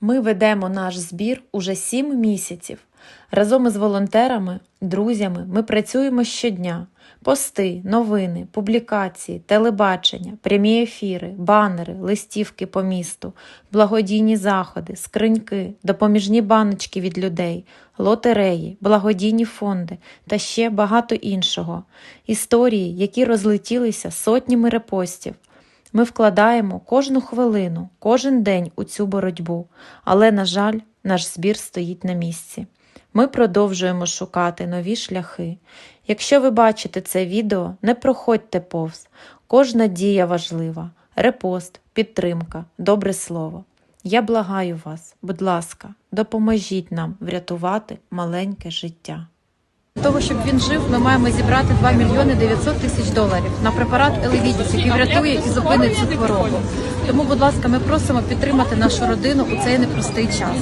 Ми ведемо наш збір уже сім місяців. Разом із волонтерами, друзями ми працюємо щодня. Пости, новини, публікації, телебачення, прямі ефіри, банери, листівки по місту, благодійні заходи, скриньки, допоміжні баночки від людей, лотереї, благодійні фонди та ще багато іншого. Історії, які розлетілися сотнями репостів. Ми вкладаємо кожну хвилину, кожен день у цю боротьбу, але, на жаль, наш збір стоїть на місці. Ми продовжуємо шукати нові шляхи. Якщо ви бачите це відео, не проходьте повз. Кожна дія важлива. Репост, підтримка, добре слово. Я благаю вас, будь ласка, допоможіть нам врятувати маленьке життя. Того, щоб він жив, ми маємо зібрати 2 мільйони 900 тисяч доларів на препарат Елевідіс, який врятує і зупинить цю хворобу. Тому, будь ласка, ми просимо підтримати нашу родину у цей непростий час.